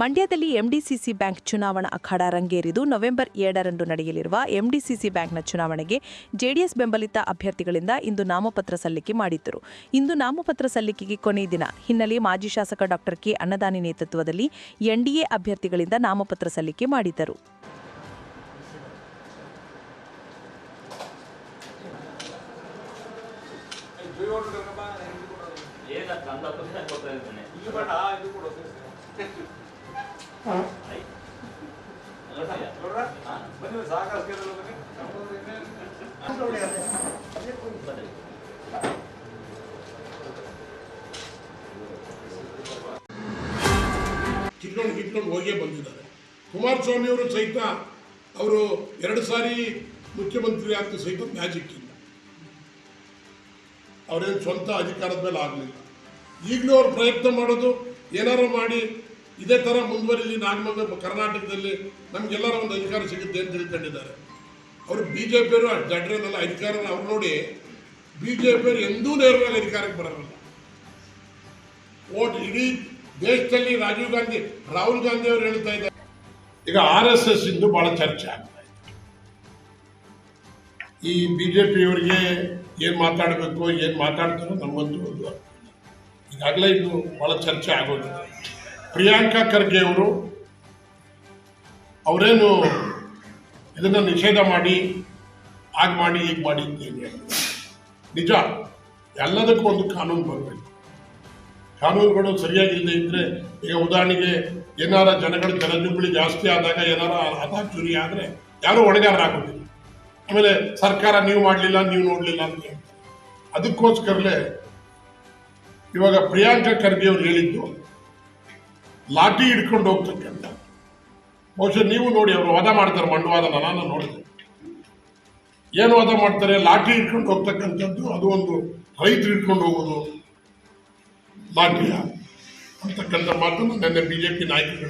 ಮಂಡ್ಯದಲ್ಲಿ MDCC bank ಚುನಾವಣಾ ಅಖಾಡ ರಂಗೇರಿದು. November ಏಳರಂದು ನಡೆಯಲಿರುವ ಎಂಡಿಸಿಸಿ ಬ್ಯಾಂಕ್ನ ಚುನಾವಣೆಗೆ ಜೆಡಿಎಸ್ ಬೆಂಬಲಿತ ಅಭ್ಯರ್ಥಿಗಳಿಂದ ಇಂದು ನಾಮಪತ್ರ ಸಲ್ಲಿಕೆ ಮಾಡಿದ್ದರು. ಇಂದು ನಾಮಪತ್ರ ಸಲ್ಲಿಕೆಗೆ ಕೊನೆಯ ದಿನ. ಹಿನ್ನೆಲೆ ಮಾಜಿ ಶಾಸಕ ಡಾಕ್ಟರ್ ಕೆ ಅನ್ನದಾನಿ ನೇತೃತ್ವದಲ್ಲಿ ಎನ್ಡಿಎ ಅಭ್ಯರ್ಥಿಗಳಿಂದ ನಾಮಪತ್ರ ಸಲ್ಲಿಕೆ ಮಾಡಿದ್ದರು. ಏನ ಕಿತ್ಕೊಂಡು ಕಿತ್ಕೊಂಡು ಹೋಗೇ ಬಂದಿದ್ದಾರೆ. ಕುಮಾರಸ್ವಾಮಿ ಅವರು ಸಹಿತ ಅವರು ಎರಡು ಸಾರಿ ಮುಖ್ಯಮಂತ್ರಿ ಆಗ್ತಾ ಸಹಿತ ಮ್ಯಾಜಿಕ್ ಇಲ್ಲ. ಅವರೇನು ಸ್ವಂತ ಅಧಿಕಾರದ ಮೇಲೆ ಆಗಲಿಲ್ಲ. ಈಗಲೂ ಅವ್ರು ಪ್ರಯತ್ನ ಮಾಡೋದು ಏನಾರು ಮಾಡಿ ಇದೇ ತರ ಮುಂದುವರಿಲಿ ನಾಗಮಂಗ ಕರ್ನಾಟಕದಲ್ಲಿ ನಮಗೆಲ್ಲರ ಒಂದು ಅಧಿಕಾರ ಸಿಗುತ್ತೆ ಅಂತ ತಿಳ್ಕೊಂಡಿದ್ದಾರೆ. ಅವರು ಬಿ ಜೆ ಪಿಯವರು ಅವ್ರು ನೋಡಿ ಬಿ ಜೆ ಎಂದೂ ನೇರವಾಗಿ ಅಧಿಕಾರಕ್ಕೆ ಬರೋಲ್ಲ. ಓಟ್ ಇಡೀ ದೇಶದಲ್ಲಿ ರಾಜೀವ್ ಗಾಂಧಿ, ರಾಹುಲ್ ಗಾಂಧಿ ಅವರು ಹೇಳ್ತಾ ಇದ್ದಾರೆ. ಈಗ ಆರ್ ಎಸ್ ಎಸ್ ಇಂದು ಬಹಳ ಚರ್ಚೆ ಆಗ್ತಾ ಇದೆ. ಈ ಬಿಜೆಪಿಯವರಿಗೆ ಏನ್ ಮಾತಾಡಬೇಕು, ಏನ್ ಮಾತಾಡ್ತಾರೋ ನಮಗಂತೂ ಒಂದು. ಈಗಾಗಲೇ ಇದು ಬಹಳ ಚರ್ಚೆ ಆಗೋದಿದೆ ಪ್ರಿಯಾಂಕಾ ಖರ್ಗೆ ಅವರು ಅವರೇನು ಇದನ್ನು ನಿಷೇಧ ಮಾಡಿ, ಹಾಗೆ ಮಾಡಿ, ಹೀಗೆ ಮಾಡಿ ನಿಜ, ಎಲ್ಲದಕ್ಕೂ ಒಂದು ಕಾನೂನು ಬರಬೇಕು. ಕಾನೂನುಗಳು ಸರಿಯಾಗಿಲ್ಲದೆ ಇದ್ದರೆ ಈಗ ಉದಾಹರಣೆಗೆ ಏನಾರ ಜನಗಳ ಜನಜುಂಬಳಿ ಜಾಸ್ತಿ ಆದಾಗ ಏನಾರ ಹತಾಚುರಿ ಆದರೆ ಯಾರೂ ಹೊಣೆಗಾರರಾಗೋದಿಲ್ಲ ಆಮೇಲೆ ಸರ್ಕಾರ ನೀವು ಮಾಡಲಿಲ್ಲ, ನೀವು ನೋಡಲಿಲ್ಲ ಅಂತ ಅದಕ್ಕೋಸ್ಕರಲೇ ಇವಾಗ ಪ್ರಿಯಾಂಕಾ ಖರ್ಗೆ ಅವ್ರು ಹೇಳಿದ್ದು ಲಾಠಿ ಹಿಡ್ಕೊಂಡು ಹೋಗ್ತಕ್ಕಂಥ ಬಹುಶಃ ನೀವು ನೋಡಿ ಅವರು ವಾದ ಮಾಡ್ತಾರೆ ಮಂಡವಾದ ನಾನು ನೋಡಿದೆ. ಏನು ವಾದ ಮಾಡ್ತಾರೆ? ಲಾಠಿ ಹಿಡ್ಕೊಂಡು ಹೋಗ್ತಕ್ಕಂಥದ್ದು, ಅದು ಒಂದು ರೈತರು ಹಿಡ್ಕೊಂಡು ಹೋಗೋದು ಲಾಠಿಯ ಅಂತಕ್ಕಂಥ ಮಾತನ್ನು ನನ್ನ ಬಿ ಜೆ ಪಿ ನಾಯಕರು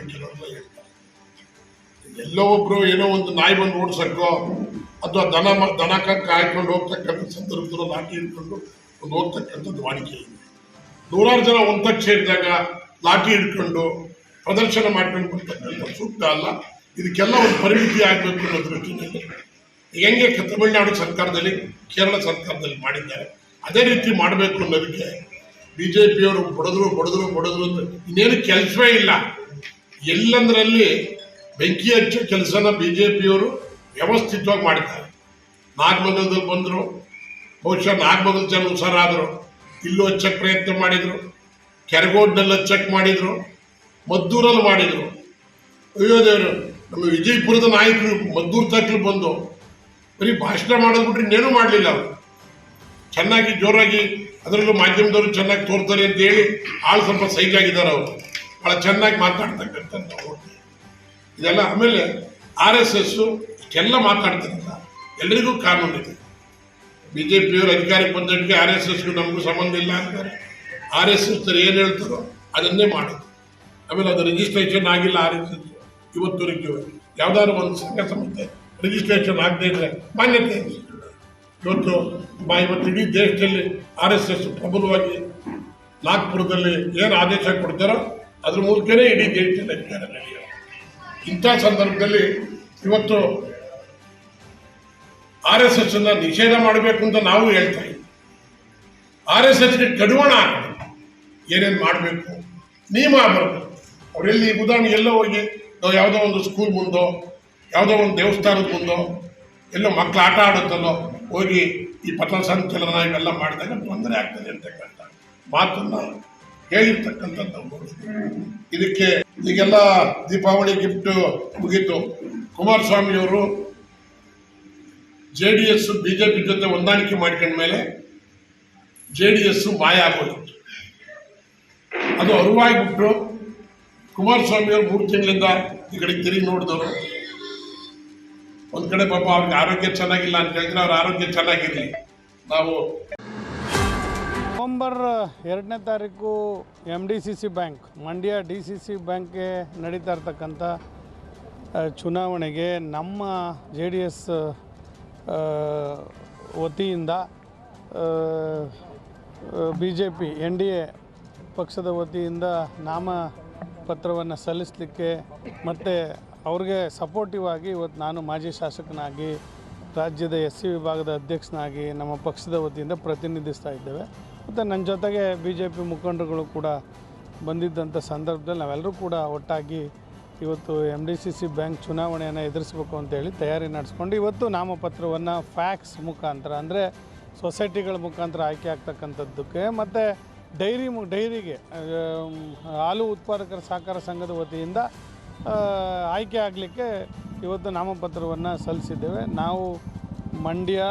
ಎಲ್ಲೋ ಒಬ್ರು ಏನೋ ಒಂದು ನಾಯಿ ಬಂದು ಓಡಿಸಕ್ಕೋ ಅಥವಾ ದನ ದನ ಕಾಯ್ಕೊಂಡು ಹೋಗ್ತಕ್ಕಂಥ ಸಂದರ್ಭದಲ್ಲಿ ಲಾಠಿ ಹಿಡ್ಕೊಂಡು ಒಂದು ಹೋಗ್ತಕ್ಕಂಥದ್ದು ವಾಡಿಕೆ ನೂರಾರು ಜನ ಒಂದಕ್ಕೆ ಸೇರಿದಾಗ ಲಾಠಿ ಹಿಡ್ಕೊಂಡು ಪ್ರದರ್ಶನ ಮಾಡ್ಕೊಂಡು ಸೂಕ್ತ ಅಲ್ಲ. ಇದಕ್ಕೆಲ್ಲ ಒಂದು ಪರಿಮಿತಿ ಆಗಬೇಕು ಅನ್ನೋ ದೃಷ್ಟಿಯಲ್ಲಿ. ಹೆಂಗೆ ತಮಿಳುನಾಡು ಸರ್ಕಾರದಲ್ಲಿ, ಕೇರಳ ಸರ್ಕಾರದಲ್ಲಿ ಮಾಡಿದ್ದಾರೆ, ಅದೇ ರೀತಿ ಮಾಡಬೇಕು ಅನ್ನೋದಕ್ಕೆ ಬಿ ಜೆ ಪಿಯವರು ಬಡದ್ರು ಬಡದ್ರು ಬಡದ್ರು ಅಂತ ಇನ್ನೇನು ಕೆಲಸವೇ ಇಲ್ಲ. ಎಲ್ಲಂದ್ರಲ್ಲಿ ಬೆಂಕಿ ಹಚ್ಚೋ ಕೆಲಸನ ಬಿ ಜೆ ಪಿಯವರು ವ್ಯವಸ್ಥಿತವಾಗಿ ಮಾಡಿದ್ದಾರೆ. ನಾಗಮಂಗಲದಲ್ಲಿ ಬಂದರು, ಬಹುಶಃ ನಾಗಮಂಗಲ ಜನ ಹುಷಾರಾದರು. ಇಲ್ಲೂ ಹಚ್ಚಕ್ಕೆ ಪ್ರಯತ್ನ ಮಾಡಿದರು, ಕೆರಗೋಡ್ನಲ್ಲಿ ಹಚ್ಚಕ್ಕೆ ಮಾಡಿದರು. ಮದ್ದೂರಲ್ಲಿ ಮಾಡಿದರು. ಅಯ್ಯೋ ದೇವರು, ನಮ್ಮ ವಿಜಯಪುರದ ನಾಯಕರು ಮದ್ದೂರು ತಕ್ಕಲು ಬಂದು ಬರೀ ಭಾಷಣ ಮಾಡೋದು ಇನ್ನೇನು ಮಾಡಲಿಲ್ಲ ಅವರು. ಚೆನ್ನಾಗಿ ಜೋರಾಗಿ ಅದರಲ್ಲೂ ಮಾಧ್ಯಮದವರು ಚೆನ್ನಾಗಿ ತೋರ್ತಾರೆ ಅಂತ ಹೇಳಿ ಆಳು ಸ್ವಲ್ಪ ಆಗಿದ್ದಾರೆ ಅವರು. ಭಾಳ ಚೆನ್ನಾಗಿ ಮಾತಾಡ್ತಕ್ಕಂಥ ಇದೆಲ್ಲ ಆಮೇಲೆ ಆರ್ ಎಸ್ ಎಸ್ಸು ಎಲ್ಲ ಮಾತಾಡ್ತಾರಲ್ಲ ಎಲ್ಲರಿಗೂ ಕಾನೂನಿದೆ ಬಿ ಜೆ ಪಿಯವರು ಅಧಿಕಾರಕ್ಕೆ ಬಂದಕ್ಕೆ ಆರ್ ಎಸ್ ಎಸ್ಗೂ ನಮಗೂ ಸಂಬಂಧ ಇಲ್ಲ ಅಂತಾರೆ. ಆರ್ ಎಸ್ ಎಸ್ ಏನು ಹೇಳ್ತಾರೋ ಅದನ್ನೇ ಮಾಡೋದು. ಆಮೇಲೆ ಅದು ರಿಜಿಸ್ಟ್ರೇಷನ್ ಆಗಿಲ್ಲ ಆ ರೀತಿ. ಇವತ್ತು ಇವತ್ತವರೆಗೂ ಯಾವ್ದಾದ್ರು ಒಂದು ಸಂಘ ಸಂಸ್ಥೆ ರಿಜಿಸ್ಟ್ರೇಷನ್ ಆಗದೆ ಇದ್ರೆ ಮಾನ್ಯತೆ. ಇವತ್ತು ಇವತ್ತು ಇಡೀ ದೇಶದಲ್ಲಿ ಆರ್ ಎಸ್ ಎಸ್ ಪ್ರಬಲವಾಗಿ ನಾಗ್ಪುರದಲ್ಲಿ ಏನು ಆದೇಶ ಕೊಡ್ತಾರೋ ಅದ್ರ ಮೂಲಕನೇ ಇಡೀ ದೇಶದಲ್ಲಿ ಅಧಿಕಾರ ನಡೆಯುತ್ತೆ. ಇಂಥ ಸಂದರ್ಭದಲ್ಲಿ ಇವತ್ತು ಆರ್ ಎಸ್ ಎಸ್ ಅನ್ನ ನಿಷೇಧ ಮಾಡಬೇಕು ಅಂತ ನಾವು ಹೇಳ್ತಾ ಇದ್ದೀವಿ. ಆರ್ ಎಸ್ ಎಸ್ಗೆ ಕಡಿವಾಣ ಏನೇನು ಮಾಡಬೇಕು? ನಿಯಮ ಬರಬೇಕು. ಅವರೆಲ್ಲಿ ಉದಾಹರಣೆ ಎಲ್ಲ ಹೋಗಿ, ನಾವು ಯಾವುದೋ ಒಂದು ಸ್ಕೂಲ್ ಮುಂದೋ, ಯಾವುದೋ ಒಂದು ದೇವಸ್ಥಾನದ ಮುಂದೋ, ಎಲ್ಲೋ ಮಕ್ಕಳು ಆಟ ಆಡುತ್ತಲ್ಲೋ, ಹೋಗಿ ಈ ಪಥಸಂಚಲನ ಇವೆಲ್ಲ ಮಾಡಿದಾಗ ತೊಂದರೆ ಆಗ್ತದೆ ಅಂತಕ್ಕಂಥ ಮಾತನ್ನು ಹೇಳಿರ್ತಕ್ಕಂಥದ್ದು ಇದಕ್ಕೆ ಈಗೆಲ್ಲ ದೀಪಾವಳಿ ಗಿಫ್ಟ್ ಮುಗೀತು. ಕುಮಾರಸ್ವಾಮಿಯವರು J D S B J ಜೊತೆ ಹೊಂದಾಣಿಕೆ ಮಾಡ್ಕೊಂಡ ಮೇಲೆ ಜೆ ಡಿ ಎಸ್ ಮಾಯ ಆಗೋಗಿತ್ತು ಅದು ಅರಿವಾಗಿಬಿಟ್ಟು ಅವರು ಮೂರು ತಿಂಗಳಿಂದ ಈ ಕಡೆ ತಿರುಗಿ ನೋಡಿದವರು. ಒಂದ್ ಕಡೆ ಪಾಪ ಅವ್ರಿಗೆ ಆರೋಗ್ಯ ಚೆನ್ನಾಗಿಲ್ಲ ಅಂತ ಹೇಳಿದ್ರೆ ಅವ್ರ ಆರೋಗ್ಯ ಚೆನ್ನಾಗಿರಲಿ. ನಾವು ನವಂಬರ್ ಎರಡನೇ ತಾರೀಕು M D C C bank Mandya D C C ಬ್ಯಾಂಕ್ಗೆ ನಡೀತಾ ಇರ್ತಕ್ಕಂಥ ಚುನಾವಣೆಗೆ ನಮ್ಮ ಜೆ ಡಿ ಎಸ್ ವತಿಯಿಂದ B J P N D A ಪಕ್ಷದ ವತಿಯಿಂದ ನಾಮ ಪತ್ರವನ್ನು ಸಲ್ಲಿಸಲಿಕ್ಕೆ ಮತ್ತು ಅವ್ರಿಗೆ ಸಪೋರ್ಟಿವ್ ಆಗಿ ಇವತ್ತು ನಾನು ಮಾಜಿ ಶಾಸಕನಾಗಿ, ರಾಜ್ಯದ ಎಸ್ ಸಿ ವಿಭಾಗದ ಅಧ್ಯಕ್ಷನಾಗಿ ನಮ್ಮ ಪಕ್ಷದ ವತಿಯಿಂದ ಪ್ರತಿನಿಧಿಸ್ತಾ ಇದ್ದೇವೆ. ಮತ್ತು ನನ್ನ ಜೊತೆಗೆ ಬಿ ಜೆ ಪಿ ಮುಖಂಡರುಗಳು ಕೂಡ ಬಂದಿದ್ದಂಥ ಸಂದರ್ಭದಲ್ಲಿ ನಾವೆಲ್ಲರೂ ಕೂಡ ಒಟ್ಟಾಗಿ ಇವತ್ತು M D C C bank ಚುನಾವಣೆಯನ್ನು ಎದುರಿಸಬೇಕು ಅಂತೇಳಿ ತಯಾರಿ ನಡೆಸ್ಕೊಂಡು ಇವತ್ತು ನಾಮಪತ್ರವನ್ನು ಫ್ಯಾಕ್ಸ್ ಮುಖಾಂತರ ಅಂದರೆ ಸೊಸೈಟಿಗಳ ಮುಖಾಂತರ ಆಯ್ಕೆ ಆಗ್ತಕ್ಕಂಥದ್ದಕ್ಕೆ ಮತ್ತು ಡೈರಿ ಡೈರಿಗೆ ಹಾಲು ಉತ್ಪಾದಕರ ಸಹಕಾರ ಸಂಘದ ವತಿಯಿಂದ ಆಯ್ಕೆ ಆಗಲಿಕ್ಕೆ ಇವತ್ತು ನಾಮಪತ್ರವನ್ನು ಸಲ್ಲಿಸಿದ್ದೇವೆ. ನಾವು ಮಂಡ್ಯ,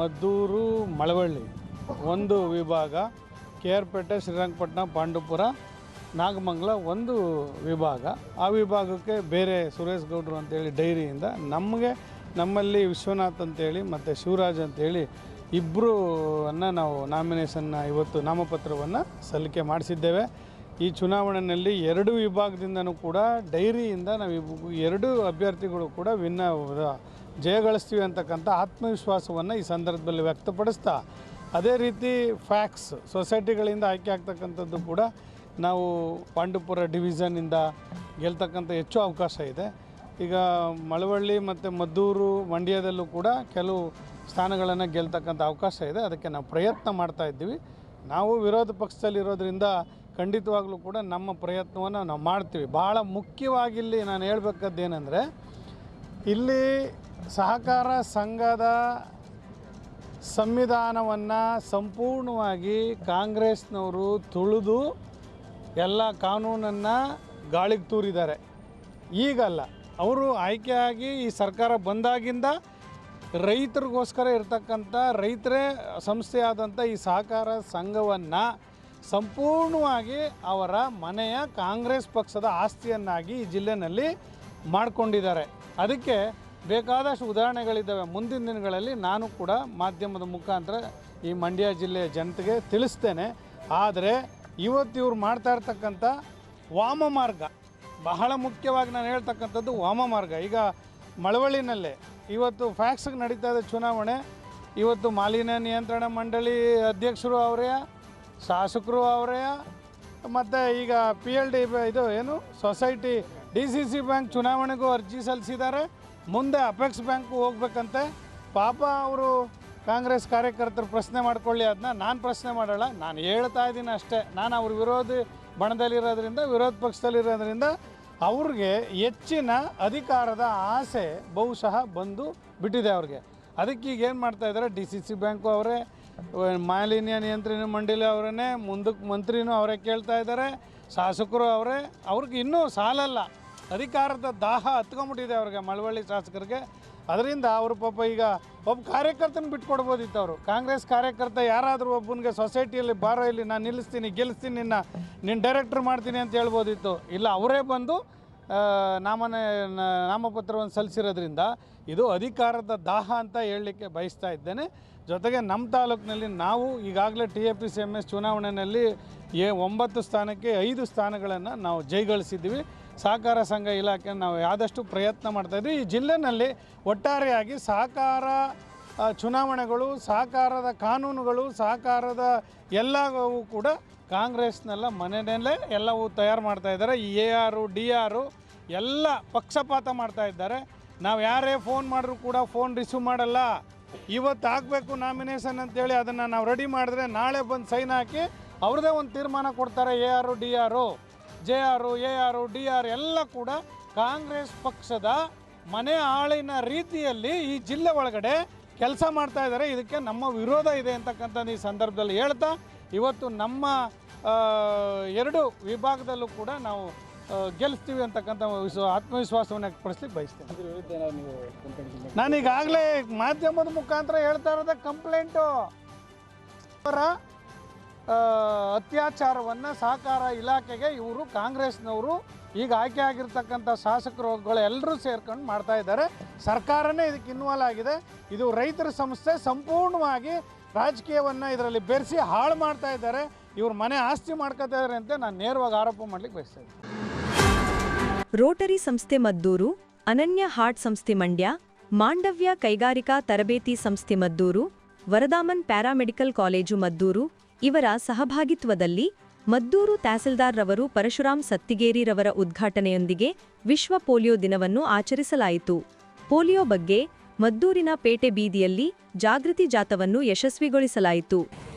ಮದ್ದೂರು, ಮಳವಳ್ಳಿ ಒಂದು ವಿಭಾಗ ಕೆ ಆರ್ ಪೇಟೆ ಶ್ರೀರಂಗಪಟ್ಟಣ, ಪಾಂಡುಪುರ, ನಾಗಮಂಗಲ ಒಂದು ವಿಭಾಗ. ಆ ವಿಭಾಗಕ್ಕೆ ಬೇರೆ ಸುರೇಶ್ ಗೌಡ್ರು ಅಂತೇಳಿ ಡೈರಿಯಿಂದ ನಮಗೆ ನಮ್ಮಲ್ಲಿ ವಿಶ್ವನಾಥ್ ಅಂತೇಳಿ ಮತ್ತು ಶಿವರಾಜ್ ಅಂತೇಳಿ ಇಬ್ಬರು ಅನ್ನ ನಾವು ನಾಮಿನೇಷನ್ನ ಇವತ್ತು ನಾಮಪತ್ರವನ್ನು ಸಲ್ಲಿಕೆ ಮಾಡಿಸಿದ್ದೇವೆ. ಈ ಚುನಾವಣೆಯಲ್ಲಿ ಎರಡು ವಿಭಾಗದಿಂದನೂ ಕೂಡ ಡೈರಿಯಿಂದ ನಾವು ಎರಡು ಅಭ್ಯರ್ಥಿಗಳು ಕೂಡ ವಿನ್ನ ಜಯಗಳಿಸ್ತೀವಿ ಅಂತಕ್ಕಂಥ ಆತ್ಮವಿಶ್ವಾಸವನ್ನು ಈ ಸಂದರ್ಭದಲ್ಲಿ ವ್ಯಕ್ತಪಡಿಸ್ತಾ, ಅದೇ ರೀತಿ ಫ್ಯಾಕ್ಸ್ ಸೊಸೈಟಿಗಳಿಂದ ಆಯ್ಕೆ ಆಗ್ತಕ್ಕಂಥದ್ದು ಕೂಡ ನಾವು ಪಾಂಡುಪುರ ಡಿವಿಷನಿಂದ ಗೆಲ್ತಕ್ಕಂಥ ಹೆಚ್ಚು ಅವಕಾಶ ಇದೆ. ಈಗ ಮಳವಳ್ಳಿ ಮತ್ತು ಮದ್ದೂರು ಮಂಡ್ಯದಲ್ಲೂ ಕೂಡ ಕೆಲವು ಸ್ಥಾನಗಳನ್ನು ಗೆಲ್ತಕ್ಕಂಥ ಅವಕಾಶ ಇದೆ. ಅದಕ್ಕೆ ನಾವು ಪ್ರಯತ್ನ ಮಾಡ್ತಾ ಇದ್ದೀವಿ. ನಾವು ವಿರೋಧ ಪಕ್ಷದಲ್ಲಿರೋದ್ರಿಂದ ಖಂಡಿತವಾಗ್ಲೂ ಕೂಡ ನಮ್ಮ ಪ್ರಯತ್ನವನ್ನು ನಾವು ಮಾಡ್ತೀವಿ. ಭಾಳ ಮುಖ್ಯವಾಗಿ ಇಲ್ಲಿ ನಾನು ಹೇಳ್ಬೇಕಾದ್ದೇನೆಂದರೆ, ಇಲ್ಲಿ ಸಹಕಾರ ಸಂಘದ ಸಂವಿಧಾನವನ್ನು ಸಂಪೂರ್ಣವಾಗಿ ಕಾಂಗ್ರೆಸ್ನವರು ತುಳಿದು ಎಲ್ಲ ಕಾನೂನನ್ನು ಗಾಳಿಗೆ ತೂರಿದ್ದಾರೆ. ಈಗಲ್ಲ, ಅವರು ಆಯ್ಕೆಯಾಗಿ ಈ ಸರ್ಕಾರ ಬಂದಾಗಿಂದ ರೈತರಿಗೋಸ್ಕರ ಇರ್ತಕ್ಕಂಥ ರೈತರೇ ಸಂಸ್ಥೆಯಾದಂಥ ಈ ಸಹಕಾರ ಸಂಘವನ್ನು ಸಂಪೂರ್ಣವಾಗಿ ಅವರ ಮನೆಯ ಕಾಂಗ್ರೆಸ್ ಪಕ್ಷದ ಆಸ್ತಿಯನ್ನಾಗಿ ಈ ಜಿಲ್ಲೆಯಲ್ಲಿ ಮಾಡಿಕೊಂಡಿದ್ದಾರೆ. ಅದಕ್ಕೆ ಬೇಕಾದಷ್ಟು ಉದಾಹರಣೆಗಳಿದ್ದಾವೆ. ಮುಂದಿನ ದಿನಗಳಲ್ಲಿ ನಾನು ಕೂಡ ಮಾಧ್ಯಮದ ಮುಖಾಂತರ ಈ ಮಂಡ್ಯ ಜಿಲ್ಲೆಯ ಜನತೆಗೆ ತಿಳಿಸ್ತೇನೆ. ಆದರೆ ಇವತ್ತು ಇವ್ರು ಮಾಡ್ತಾ ಇರ್ತಕ್ಕಂಥ ವಾಮ ಮಾರ್ಗ, ಬಹಳ ಮುಖ್ಯವಾಗಿ ನಾನು ಹೇಳ್ತಕ್ಕಂಥದ್ದು ವಾಮ ಮಾರ್ಗ. ಈಗ ಮಳವಳ್ಳಿನಲ್ಲೇ ಇವತ್ತು ಫ್ಯಾಕ್ಸ್ಗೆ ನಡೀತಾ ಇದೆ ಚುನಾವಣೆ. ಇವತ್ತು ಮಾಲಿನ್ಯ ನಿಯಂತ್ರಣ ಮಂಡಳಿ ಅಧ್ಯಕ್ಷರು ಅವರೇ, ಶಾಸಕರು ಅವರೇ, ಮತ್ತು ಈಗ ಪಿ ಎಲ್ ಡಿ ಇದು ಏನು? Society D C C bank ಚುನಾವಣೆಗೂ ಅರ್ಜಿ ಸಲ್ಲಿಸಿದ್ದಾರೆ. ಮುಂದೆ ಅಪೆಕ್ಸ್ ಬ್ಯಾಂಕ್ಗೂ ಹೋಗ್ಬೇಕಂತೆ. ಪಾಪ ಅವರು ಕಾಂಗ್ರೆಸ್ ಕಾರ್ಯಕರ್ತರು ಪ್ರಶ್ನೆ ಮಾಡ್ಕೊಳ್ಳಿ ಅದನ್ನ ನಾನು ಪ್ರಶ್ನೆ ಮಾಡಲ್ಲ, ನಾನು ಹೇಳ್ತಾ ಇದ್ದೀನಿ ಅಷ್ಟೇ. ನಾನು ಅವ್ರ ವಿರೋಧಿ ಬಣದಲ್ಲಿರೋದ್ರಿಂದ, ವಿರೋಧ ಪಕ್ಷದಲ್ಲಿರೋದ್ರಿಂದ ಅವ್ರಿಗೆ ಹೆಚ್ಚಿನ ಅಧಿಕಾರದ ಆಸೆ ಬಹುಶಃ ಬಂದು ಬಿಟ್ಟಿದೆ ಅವ್ರಿಗೆ. ಅದಕ್ಕೆ ಈಗ ಏನು ಮಾಡ್ತಾ ಇದ್ದಾರೆ? ಡಿ ಸಿ ಸಿ ಬ್ಯಾಂಕು ಅವರೇ, ಮಾಲಿನ್ಯ ನಿಯಂತ್ರಣ ಮಂಡಳಿ ಅವರನ್ನೇ ಮುಂದಕ್ಕೆ ಮಂತ್ರಿನೂ ಅವರೇ ಕೇಳ್ತಾ ಇದ್ದಾರೆ, ಶಾಸಕರು ಅವರೇ. ಅವ್ರಿಗೆ ಇನ್ನೂ ಸಾಲಲ್ಲ. ಅಧಿಕಾರದ ದಾಹ ಹತ್ಕೊಂಬಿಟ್ಟಿದೆ ಅವ್ರಿಗೆ ಮಳವಳ್ಳಿ ಶಾಸಕರಿಗೆ. ಅದರಿಂದ ಅವರು ಪಾಪ ಈಗ ಒಬ್ಬ ಕಾರ್ಯಕರ್ತನ ಬಿಟ್ಕೊಡ್ಬೋದಿತ್ತು ಅವರು ಕಾಂಗ್ರೆಸ್ ಕಾರ್ಯಕರ್ತ ಯಾರಾದರೂ ಒಬ್ಬನಿಗೆ ಸೊಸೈಟಿಯಲ್ಲಿ ಬಾರೋ ಇಲ್ಲಿ ನಾನು ನಿಲ್ಲಿಸ್ತೀನಿ ಗೆಲ್ಲಿಸ್ತೀನಿ ನಿನ್ನ ನಿನ್ನ ಡೈರೆಕ್ಟ್ರ್ ಮಾಡ್ತೀನಿ ಅಂತ ಹೇಳ್ಬೋದಿತ್ತು. ಇಲ್ಲ, ಅವರೇ ಬಂದು ನಾಮನೆ ನಾಮಪತ್ರವನ್ನು ಸಲ್ಲಿಸಿರೋದ್ರಿಂದ ಇದು ಅಧಿಕಾರದ ದಾಹ ಅಂತ ಹೇಳಲಿಕ್ಕೆ ಬಯಸ್ತಾ ಇದ್ದೇನೆ. ಜೊತೆಗೆ ನಮ್ಮ ತಾಲೂಕಿನಲ್ಲಿ ನಾವು ಈಗಾಗಲೇ T A P C M S ಚುನಾವಣೆಯಲ್ಲಿ ಎ ಒಂಬತ್ತು ಸ್ಥಾನಕ್ಕೆ ಐದು ಸ್ಥಾನಗಳನ್ನು ನಾವು ಜಯಗಳಿಸಿದ್ದೀವಿ ಸಹಕಾರ ಸಂಘ ಇಲಾಖೆ ನಾವು ಆದಷ್ಟು ಪ್ರಯತ್ನ ಮಾಡ್ತಾ ಇದ್ದೀವಿ. ಈ ಜಿಲ್ಲೆನಲ್ಲಿ ಒಟ್ಟಾರೆಯಾಗಿ ಸಹಕಾರ ಚುನಾವಣೆಗಳು, ಸಹಕಾರದ ಕಾನೂನುಗಳು, ಸಹಕಾರದ ಎಲ್ಲವೂ ಕೂಡ ಕಾಂಗ್ರೆಸ್ನೆಲ್ಲ ಮನೆಯಲ್ಲೇ ಎಲ್ಲವೂ ತಯಾರು ಮಾಡ್ತಾ ಇದ್ದಾರೆ. ಈ ಎ ಆರು, ಡಿ ಆರು ಎಲ್ಲ ಪಕ್ಷಪಾತ ಮಾಡ್ತಾ ಇದ್ದಾರೆ. ನಾವು ಯಾರೇ ಫೋನ್ ಮಾಡಿದ್ರು ಕೂಡ ಫೋನ್ ರಿಸೀವ್ ಮಾಡಲ್ಲ. ಇವತ್ತು ಆಗಬೇಕು ನಾಮಿನೇಷನ್ ಅಂತೇಳಿ ಅದನ್ನು ನಾವು ರೆಡಿ ಮಾಡಿದ್ರೆ ನಾಳೆ ಬಂದು ಸೈನ್ ಹಾಕಿ ಅವ್ರದ್ದೇ ಒಂದು ತೀರ್ಮಾನ ಕೊಡ್ತಾರೆ ಎ ಆರು, ಡಿ ಆರು. ಜೆ ಆರು ಎ ಆರು ಡಿ ಆರ್ ಎಲ್ಲ ಕೂಡ ಕಾಂಗ್ರೆಸ್ ಪಕ್ಷದ ಮನೆ ಆಳಿನ ರೀತಿಯಲ್ಲಿ ಈ ಜಿಲ್ಲೆ ಒಳಗಡೆ ಕೆಲಸ ಮಾಡ್ತಾ ಇದ್ದಾರೆ. ಇದಕ್ಕೆ ನಮ್ಮ ವಿರೋಧ ಇದೆ ಅಂತಕ್ಕಂಥದ್ದು ಈ ಸಂದರ್ಭದಲ್ಲಿ ಹೇಳ್ತಾ ಇವತ್ತು ನಮ್ಮ ಎರಡು ವಿಭಾಗದಲ್ಲೂ ಕೂಡ ನಾವು ಗೆಲ್ಲಿಸ್ತೀವಿ ಅಂತಕ್ಕಂಥ ವಿಶ್ವ ಆತ್ಮವಿಶ್ವಾಸವನ್ನು ವ್ಯಕ್ತಪಡಿಸ್ಲಿಕ್ಕೆ ಬಯಸ್ತೇನೆ. ನಾನೀಗಾಗಲೇ ಮಾಧ್ಯಮದ ಮುಖಾಂತರ ಹೇಳ್ತಾ ಇರೋದೇ ಕಂಪ್ಲೇಂಟು. ಅವರ ಅತ್ಯಾಚಾರವನ್ನು ಸಹಕಾರ ಇಲಾಖೆಗೆ ಇವರು ಕಾಂಗ್ರೆಸ್ನವರು ಈಗ ಆಯ್ಕೆ ಆಗಿರ್ತಕ್ಕಂಥ ಶಾಸಕರುಗಳು ಎಲ್ಲರೂ ಸೇರ್ಕೊಂಡು ಮಾಡ್ತಾ ಇದ್ದಾರೆ. ಸರ್ಕಾರನೇ ಇದಕ್ಕೆ ಇನ್ವಾಲ್ವ್ ಆಗಿದೆ. ಇದು ರೈತರ ಸಂಸ್ಥೆ ಸಂಪೂರ್ಣವಾಗಿ ರಾಜಕೀಯವನ್ನು ಇದರಲ್ಲಿ ಬೆರೆಸಿ ಹಾಳು ಮಾಡ್ತಾ ಇದ್ದಾರೆ. ಇವ್ರ ಮನೆ ಆಸ್ತಿ ಮಾಡ್ಕೋತಾ ಇದ್ದಾರೆ ಅಂತ ನಾನು ನೇರವಾಗಿ ಆರೋಪ ಮಾಡ್ಲಿಕ್ಕೆ ಬಯಸ್ತಾ ರೋಟರಿ ಸಂಸ್ಥೆ ಮದ್ದೂರು, ಅನನ್ಯ ಹಾರ್ಟ್ ಸಂಸ್ಥೆ ಮಂಡ್ಯ, ಮಾಂಡವ್ಯ ಕೈಗಾರಿಕಾ ತರಬೇತಿ ಸಂಸ್ಥೆ ಮದ್ದೂರು, ವರದಾಮನ್ ಪ್ಯಾರಾಮೆಡಿಕಲ್ ಕಾಲೇಜು ಮದ್ದೂರು ಇವರ ಸಹಭಾಗಿತ್ವದಲ್ಲಿ ಮದ್ದೂರು ತಹಸೀಲ್ದಾರ್ ರವರು ಪರಶುರಾಮ್ ಸತ್ತಿಗೇರಿರವರ ಉದ್ಘಾಟನೆಯೊಂದಿಗೆ ವಿಶ್ವ ಪೋಲಿಯೋ ದಿನವನ್ನು ಆಚರಿಸಲಾಯಿತು. ಪೋಲಿಯೋ ಬಗ್ಗೆ ಮದ್ದೂರಿನ ಪೇಟೆ ಬೀದಿಯಲ್ಲಿ ಜಾಗೃತಿ ಜಾಥವನ್ನು ಯಶಸ್ವಿಗೊಳಿಸಲಾಯಿತು.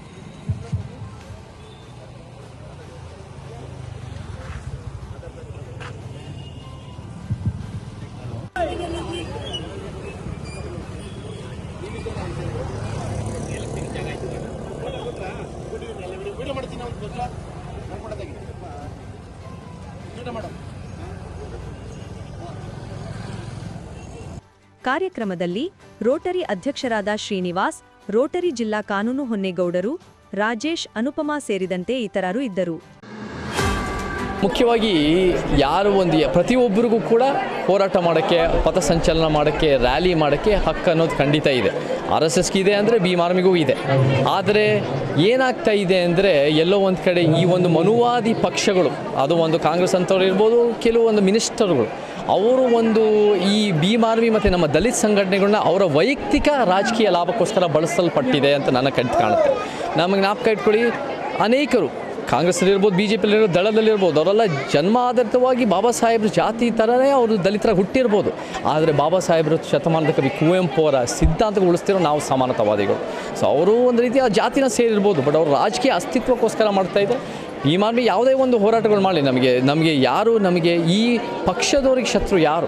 ಕಾರ್ಯಕ್ರಮದಲ್ಲಿ ರೋಟರಿ ಅಧ್ಯಕ್ಷರಾದ ಶ್ರೀನಿವಾಸ್, ರೋಟರಿ ಜಿಲ್ಲಾ ಕಾನೂನು ಹೊನ್ನೇಗೌಡರು, ರಾಜೇಶ್, ಅನುಪಮಾ ಸೇರಿದಂತೆ ಇತರರು ಇದ್ದರು. ಮುಖ್ಯವಾಗಿ ಯಾರು ಒಂದು ಪ್ರತಿಯೊಬ್ಬರಿಗೂ ಕೂಡ ಹೋರಾಟ ಮಾಡೋಕ್ಕೆ ಪಥಸಂಚಲನ ಮಾಡೋಕ್ಕೆ, ರ್ಯಾಲಿ ಮಾಡೋಕ್ಕೆ ಹಕ್ಕು ಅನ್ನೋದು ಖಂಡಿತ ಇದೆ. ಆರ್ ಎಸ್ ಎಸ್ಗೆ ಇದೆ ಅಂದರೆ ಬಿ ಮಾರ್ಮಿಗೂ ಇದೆ. ಆದರೆ ಏನಾಗ್ತಾ ಇದೆ ಅಂದರೆ ಎಲ್ಲೋ ಒಂದು ಕಡೆ ಈ ಒಂದು ಮನುವಾದಿ ಪಕ್ಷಗಳು, ಅದು ಒಂದು ಕಾಂಗ್ರೆಸ್ ಅಂತವ್ರು ಇರ್ಬೋದು ಕೆಲವೊಂದು ಮಿನಿಸ್ಟರ್ಗಳು ಅವರು ಒಂದು ಈ ಬಿ ಮಾರ್ಮಿ ಮತ್ತು ನಮ್ಮ ದಲಿತ ಸಂಘಟನೆಗಳನ್ನ ಅವರ ವೈಯಕ್ತಿಕ ರಾಜಕೀಯ ಲಾಭಕ್ಕೋಸ್ಕರ ಬಳಸಲ್ಪಟ್ಟಿದೆ ಅಂತ ನನ್ನ ಕಂಡು ಕಾಣುತ್ತೆ. ನಮಗೆ ನಾಪಕ ಇಟ್ಕೊಳ್ಳಿ, ಅನೇಕರು ಕಾಂಗ್ರೆಸ್ಸಲ್ಲಿರ್ಬೋದು ಬಿ ಜೆ ಪಿಲಿರ್ಬೋದು ದಳದಲ್ಲಿರ್ಬೋದು, ಅವರೆಲ್ಲ ಜನ್ಮ ಆಧಾರಿತವಾಗಿ ಬಾಬಾ ಸಾಹೇಬ್ರ ಜಾತಿ ಥರನೇ ಅವರು ದಲಿತರ ಹುಟ್ಟಿರ್ಬೋದು. ಆದರೆ ಬಾಬಾ ಸಾಹೇಬ್ರ ಶತಮಾನದ ಕವಿ ಕುವೆಂಪು ಅವರ ಸಿದ್ಧಾಂತಗಳು ಉಳಿಸ್ತಿರೋ ನಾವು ಸಮಾನತಾವಾದಿಗಳು. ಸೊ ಅವರು ಒಂದು ರೀತಿಯ ಜಾತಿನ ಸೇರಿರ್ಬೋದು, ಬಟ್ ಅವರು ರಾಜಕೀಯ ಅಸ್ತಿತ್ವಕ್ಕೋಸ್ಕರ ಮಾಡ್ತಾ ಇದ್ದಾರೆ ಈ ಮಾನವಿ ಯಾವುದೇ ಒಂದು ಹೋರಾಟಗಳು ಮಾಡಲಿ, ನಮಗೆ ನಮಗೆ ಯಾರು, ನಮಗೆ ಈ ಪಕ್ಷದವ್ರಿಗೆ ಶತ್ರು ಯಾರು?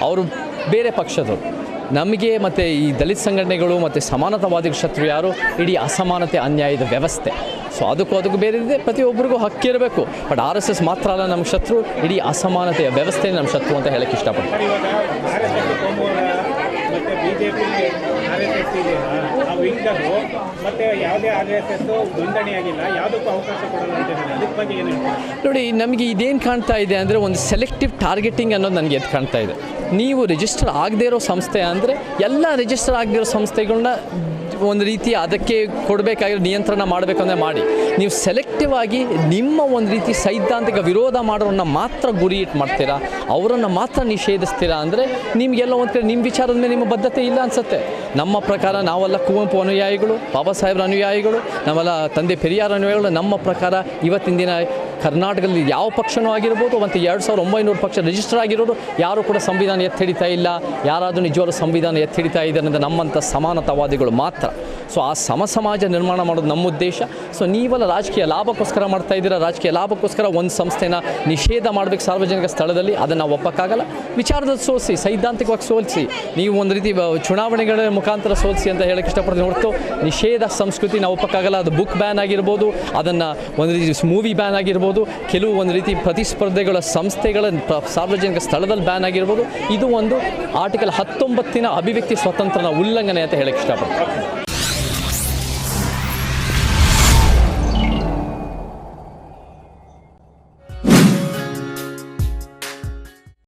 ಅವರು ಬೇರೆ ಪಕ್ಷದವರು. ನಮಗೆ ಮತ್ತು ಈ ದಲಿತ ಸಂಘಟನೆಗಳು ಮತ್ತು ಸಮಾನತಾವಾದಿಗಳ ಶತ್ರು ಯಾರು? ಇಡೀ ಅಸಮಾನತೆ, ಅನ್ಯಾಯದ ವ್ಯವಸ್ಥೆ. ಸೊ ಅದಕ್ಕೂ ಅದಕ್ಕೂ ಬೇರೆ ಇದೆ. ಪ್ರತಿಯೊಬ್ಬರಿಗೂ ಹಕ್ಕಿರಬೇಕು ಬಟ್ ಆರ್ ಎಸ್ ಎಸ್ ಮಾತ್ರ ಅಲ್ಲ ನಮ್ಮ ಶತ್ರು. ಇಡೀ ಅಸಮಾನತೆಯ ವ್ಯವಸ್ಥೆ ನಮ್ಮ ಶತ್ರು ಅಂತ ಹೇಳಕ್ಕೆ ಇಷ್ಟಪಡ್ತೀನಿ. ಇವಾಗ ಮತ್ತೆ ಯಾವುದೇ ಆರ್ ಎಸ್ ಎಸ್ ಅವಕಾಶ ಕೊಡಲ್ಲ ಅದಕ್ಕೆ ಬಗ್ಗೆ ನೋಡಿ, ನಮಗೆ ಇದೇನು ಕಾಣ್ತಾ ಇದೆ ಅಂದರೆ ಒಂದು ಸೆಲೆಕ್ಟಿವ್ ಟಾರ್ಗೆಟಿಂಗ್ ಅನ್ನೋದು ನನಗೆ ಎದ್ದು ಕಾಣ್ತಾ ಇದೆ. ನೀವು ರಿಜಿಸ್ಟರ್ ಆಗದೇ ಇರೋ ಸಂಸ್ಥೆ ಅಂದರೆ ಎಲ್ಲ ರಿಜಿಸ್ಟರ್ ಆಗದಿರೋ ಸಂಸ್ಥೆಗಳನ್ನ ಒಂದು ರೀತಿ ಅದಕ್ಕೆ ಕೊಡಬೇಕಾಗಿರೋ ನಿಯಂತ್ರಣ ಮಾಡಬೇಕು ಅಂದರೆ ಮಾಡಿ. ನೀವು ಸೆಲೆಕ್ಟಿವ್ ಆಗಿ ನಿಮ್ಮ ಒಂದು ರೀತಿ ಸೈದ್ಧಾಂತಿಕ ವಿರೋಧ ಮಾಡೋರನ್ನ ಮಾತ್ರ ಗುರಿ ಇಟ್ಟು ಮಾಡ್ತೀರಾ? ಅವರನ್ನು ಮಾತ್ರ ನಿಷೇಧಿಸ್ತೀರಾ? ಅಂದರೆ ನಿಮಗೆಲ್ಲ ಒಂದು ಕಡೆ ನಿಮ್ಮ ವಿಚಾರದ ಮೇಲೆ ನಿಮ್ಮ ಬದ್ಧತೆ ಇಲ್ಲ ಅನಿಸುತ್ತೆ. ನಮ್ಮ ಪ್ರಕಾರ ನಾವೆಲ್ಲ ಕುವೆಂಪು ಅನುಯಾಯಿಗಳು, ಬಾಬಾ ಸಾಹೇಬ್ರ ಅನುಯಾಯಿಗಳು, ನಾವೆಲ್ಲ ತಂದೆ ಪೆರಿಯಾರ್ ಅನುಯಾಯಿಗಳು, ನಮ್ಮ ಪ್ರಕಾರ ಇವತ್ತಿನ ದಿನ ಕರ್ನಾಟಕದಲ್ಲಿ ಯಾವ ಪಕ್ಷನೂ ಆಗಿರ್ಬೋದು, ಮತ್ತು ಎರಡು ಸಾವಿರದ ಒಂಬೈನೂರು ಪಕ್ಷ ರಿಜಿಸ್ಟರ್ ಆಗಿರೋರು ಯಾರು ಕೂಡ ಸಂವಿಧಾನ ಎತ್ತಿಡಿತಾ ಇಲ್ಲ. ಯಾರಾದರೂ ನಿಜವಾದ ಸಂವಿಧಾನ ಎತ್ತಿಡಿತಾ ಇದ್ದಾರೆ ಅಂದರೆ ನಮ್ಮಂಥ ಸಮಾನತಾವಾದಿಗಳು ಮಾತ್ರ. ಸೊ ಆ ಸಮ ಸಮಾಜ ನಿರ್ಮಾಣ ಮಾಡೋದು ನಮ್ಮ ಉದ್ದೇಶ. ಸೊ ನೀವೆಲ್ಲ ರಾಜಕೀಯ ಲಾಭಕ್ಕೋಸ್ಕರ ಮಾಡ್ತಾ ಇದ್ದೀರಾ? ರಾಜಕೀಯ ಲಾಭಕ್ಕೋಸ್ಕರ ಒಂದು ಸಂಸ್ಥೆನ ನಿಷೇಧ ಮಾಡಬೇಕು ಸಾರ್ವಜನಿಕ ಸ್ಥಳದಲ್ಲಿ? ಅದನ್ನು ನಾವು ಒಪ್ಪಕ್ಕಾಗಲ್ಲ. ವಿಚಾರದಲ್ಲಿ ಸೋಲಿಸಿ, ಸೈದ್ಧಾಂತಿಕವಾಗಿ ಸೋಲಿಸಿ. ನೀವು ಒಂದು ರೀತಿ ಚುನಾವಣೆಗಳ ಮುಖಾಂತರ ಸೋಲಿಸಿ ಅಂತ ಹೇಳಕ್ಕೆ ಇಷ್ಟಪಡ್ತೀನಿ ಹೊರತು ನಿಷೇಧ ಸಂಸ್ಕೃತಿ ನಾವು ಒಪ್ಪಕ್ಕಾಗಲ್ಲ. ಅದು ಬುಕ್ ಬ್ಯಾನ್ ಆಗಿರ್ಬೋದು, ಅದನ್ನು ಒಂದು ರೀತಿ ಮೂವಿ ಬ್ಯಾನ್ ಆಗಿರ್ಬೋದು, ಕೆಲವು ಒಂದು ರೀತಿ ಪ್ರತಿಸ್ಪರ್ಧೆಗಳ ಸಂಸ್ಥೆಗಳ ಸಾರ್ವಜನಿಕ ಸ್ಥಳದಲ್ಲಿ ಬ್ಯಾನ್ ಆಗಿರ್ಬೋದು. ಇದು ಒಂದು ಆರ್ಟಿಕಲ್ ಹತ್ತೊಂಬತ್ತಿನ ಅಭಿವ್ಯಕ್ತಿ ಸ್ವತಂತ್ರನ ಉಲ್ಲಂಘನೆ ಅಂತ ಹೇಳಕ್ಕೆ ಇಷ್ಟಪಡ್ತೀನಿ.